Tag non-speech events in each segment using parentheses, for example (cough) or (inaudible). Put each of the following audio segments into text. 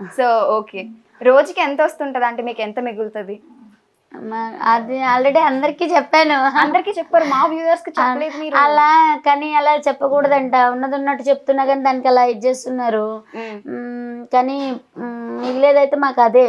So okay. రోజుకి ఎంత వస్తుంటది? అంటే మీకు ఎంత మిగులుతుంది? అది ఆల్రెడీ అందరికీ చెప్పాను. అందరికి చెప్పారు. మా వ్యూవర్స్కి చెప్పలేదు మీరు. అలా కానీ అలా చెప్పకూడదంట. ఉన్నది ఉన్నట్టు చెప్తున్నా కానీ దానికి అలా ఇది చేస్తున్నారు. కానీ మిగిలేదైతే మాకు అదే.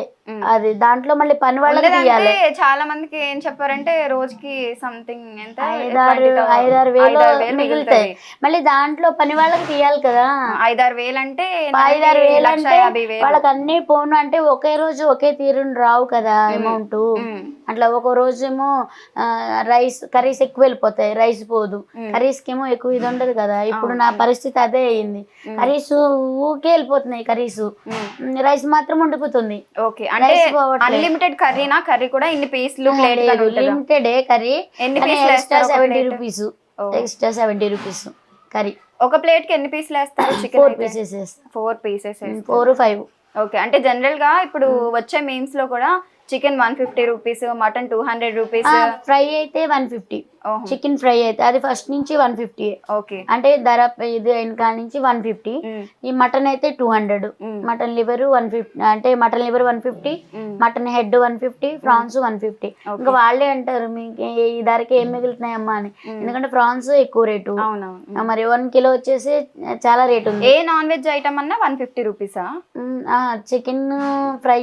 అది దాంట్లో మళ్ళీ పని వాళ్ళకి తీయాలి. చాలా మందికి ఏం చెప్పారంటే రోజుకి సంథింగ్ ఎంత ఐదారు 20,000 ఐదారు వేలు మిగులుతాయి. మళ్ళీ దాంట్లో పని వాళ్ళకి తీయాలి కదా. ఐదారు వేలు అంటే ఐదారు వేలు. అంటే వాళ్ళకి అన్ని పోను అంటే ఒకే రోజు ఒకే తీరుని రావు కదా అమౌంట్. అట్లా ఒక రోజేమో రైస్ కర్రీస్ ఎక్కువ వెళ్ళిపోతాయి రైస్ పోదు. కర్రీస్కి ఏమో ఎక్కువ ఇది ఉండదు కదా. ఇప్పుడు నా పరిస్థితి అదే అయ్యింది. కర్రీస్ ఊకే వెళ్ళిపోతున్నాయి కర్రీస్. రైస్ మాత్రం ఉండిపోతుంది. ఓకే. అంటే. అన్లిమిటెడ్ కర్రీనా? కర్రీ కూడా ఇన్ని పీసులు లిమిటెడ్ కర్రీ. ఎన్ని extra seventy? Rupees. Extra seventy rupees curry. ఒక ప్లేట్కి ఎన్ని పీసులు వేస్తారు ఫోర్ (coughs) చికెన్ పీసెస్ వేస్తాం. Four pieces four five okay. అంటే జనరల్గా ఇప్పుడు వచ్చే మీమ్స్లో కూడా chicken one fifty rupees mutton two hundred rupees. Fry అయితే వన్ ఫిఫ్టీ. చికెన్ ఫ్రై అయితే అది ఫస్ట్ నుంచి వన్ ఫిఫ్టీ. ఓకే. అంటే ధర ఇది వెనకాల నుంచి వన్ ఫిఫ్టీ. ఈ మటన్ అయితే two hundred. Mutton liver one fifty అంటే mutton liver one fifty mutton head one fifty prawns one fifty. ఇంకా వాళ్ళే అంటారు మీకు ఈ ధరకి ఏం మిగులుతున్నాయమ్మా అని. ఎందుకంటే ప్రాన్స్ ఎక్కువ రేటు. మరి వన్ కిలో వచ్చేసి చాలా రేట్ ఉంది. ఏ నాన్ వెజ్ ఐటమ్ అన్నా one fifty రూపీసా? Chicken fry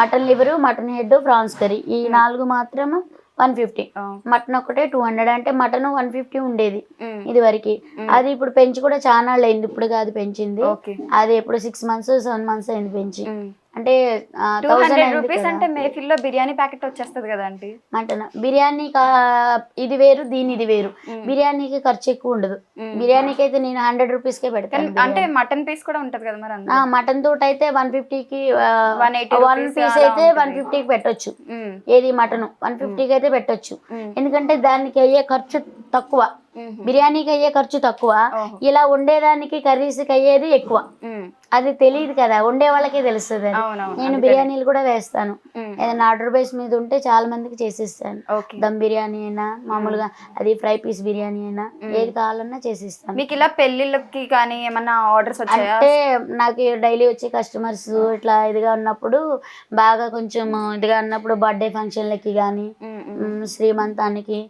mutton liver mutton head prawns curry. ఈ నాలుగు మాత్రం వన్ ఫిఫ్టీ. మటన్ ఒకటే టూ హండ్రెడ్. అంటే మటన్ వన్ ఫిఫ్టీ ఉండేది ఇది వరకు అది ఇప్పుడు పెంచి కూడా చాలా అయింది ఇప్పుడు కాదు పెంచింది. అది ఇప్పుడు సిక్స్ మంత్స్ సెవెన్ మంత్స్ అయింది పెంచి. అంటే టూ హండ్రెడ్ రూపీస్ అంటే మేఫిల్లో బిర్యానీ ప్యాకెట్ వచ్చేస్తుంది కదా అండి మటన్ బిర్యానీ కా- ఇది వేరు దీని ఇది వేరు. బిర్యానీకి ఖర్చు ఎక్కువ ఉండదు. బిర్యానీకి అయితే నేను హండ్రెడ్ రూపీస్కే పెడతాను అంటే మటన్ పీస్ కూడా ఉంటది కదా మరి మటన్ తోట అయితే వన్ ఫిఫ్టీకి 180 వన్ rupees పీస్ అలా అయితే. వన్ ఫిఫ్టీకి పెట్టొచ్చు. ఏది మటన్? వన్ ఫిఫ్టీకి అయితే పెట్టొచ్చు. ఎందుకంటే దానికి అయ్యే ఖర్చు తక్కువ. బిర్యానీకి అయ్యే ఖర్చు తక్కువ. ఇలా వండేదానికి కర్రీస్కి అయ్యేది ఎక్కువ. అది తెలియదు కదా వండే వాళ్ళకే తెలుస్తుంది నేను బిర్యానీలు కూడా వేస్తాను. ఏదైనా ఆర్డర్ బేస్ మీద ఉంటే చాలా మందికి చేసిస్తాను. దమ్ బిర్యానీ అయినా మామూలుగా అది ఫ్రై పీస్ బిర్యానీ అయినా ఏది కావాలన్నా చేసిస్తాను. మీకు ఇలా పెళ్ళిళ్ళకి కానీ ఏమన్నా ఆర్డర్స్ అంటే నాకు డైలీ వచ్చే కస్టమర్స్ ఇట్లా ఇదిగా ఉన్నప్పుడు బాగా కొంచెం ఇదిగా ఉన్నప్పుడు బర్త్డే ఫంక్షన్లకి కానీ శ్రీమంతానికి.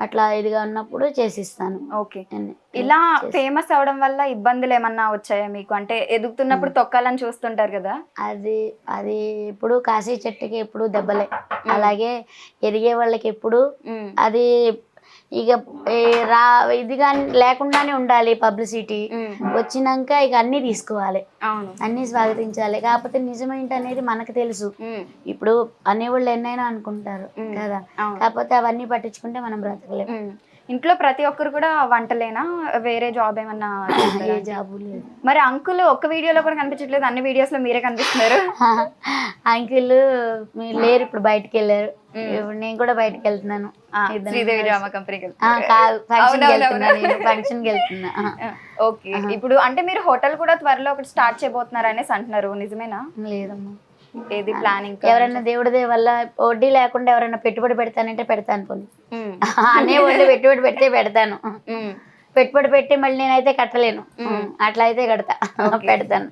అట్లా ఇదిగా ఉన్నప్పుడు చేసిస్తాను. ఓకే. ఇలా ఫేమస్ అవడం వల్ల ఇబ్బందులు ఏమన్నా వచ్చాయా మీకు? అంటే ఎదుగుతున్నప్పుడు తొక్కాలని చూస్తుంటారు కదా? అది అది ఎప్పుడు కాశీ చెట్టుకి ఎప్పుడు దెబ్బలే. అలాగే ఎదిగే వాళ్ళకి ఎప్పుడు. అది ఇక రా ఇది కానీ లేకుండానే ఉండాలి పబ్లిసిటీ. వచ్చినాక ఇక అన్నీ తీసుకోవాలి అన్నీ స్వాగతించాలి కాకపోతే నిజమేంటి అనేది మనకు తెలుసు. ఇప్పుడు అనేవాళ్ళు ఎన్నైనా అనుకుంటారు కదా. కాకపోతే అవన్నీ పట్టించుకుంటే మనం బ్రతకలేము. ఇంట్లో ప్రతి ఒక్కరు కూడా వంటలేనా? వేరే జాబ్ ఏమన్నా? ఏ జాబు లేదు. మరి అంకుల్ ఒక్క వీడియోలో కూడా కనిపించట్లేదు అన్ని వీడియోస్లో మీరే కనిపిస్తున్నారు. (laughs) అంకిల్ మీరు లేరు ఇప్పుడు బయటికి వెళ్ళారు. ఇప్పుడు నేను కూడా బయటికి వెళ్తున్నాను. శ్రీదేవి. డ్రామా కంపెనీకి కాదు ఫంక్షన్ వెళ్తున్నా ఓకే. ఇప్పుడు అంటే మీరు హోటల్ కూడా త్వరలో ఒకటి స్టార్ట్ చేయబోతున్నారు అనేసి అంటున్నారు నిజమేనా? లేదమ్మా. ఏది ప్లానింగ్ ఎవరైనా దేవుడిదే వల్ల వడ్డీ లేకుండా ఎవరైనా పెట్టుబడి పెడతానంటే పెడతాను పోనీ. అనే వాళ్ళు పెట్టుబడి పెడితే పెడతాను. పెట్టుబడి పెట్టి మళ్ళీ నేనైతే కట్టలేను. అట్లా అయితే కడతా. పెడతాను.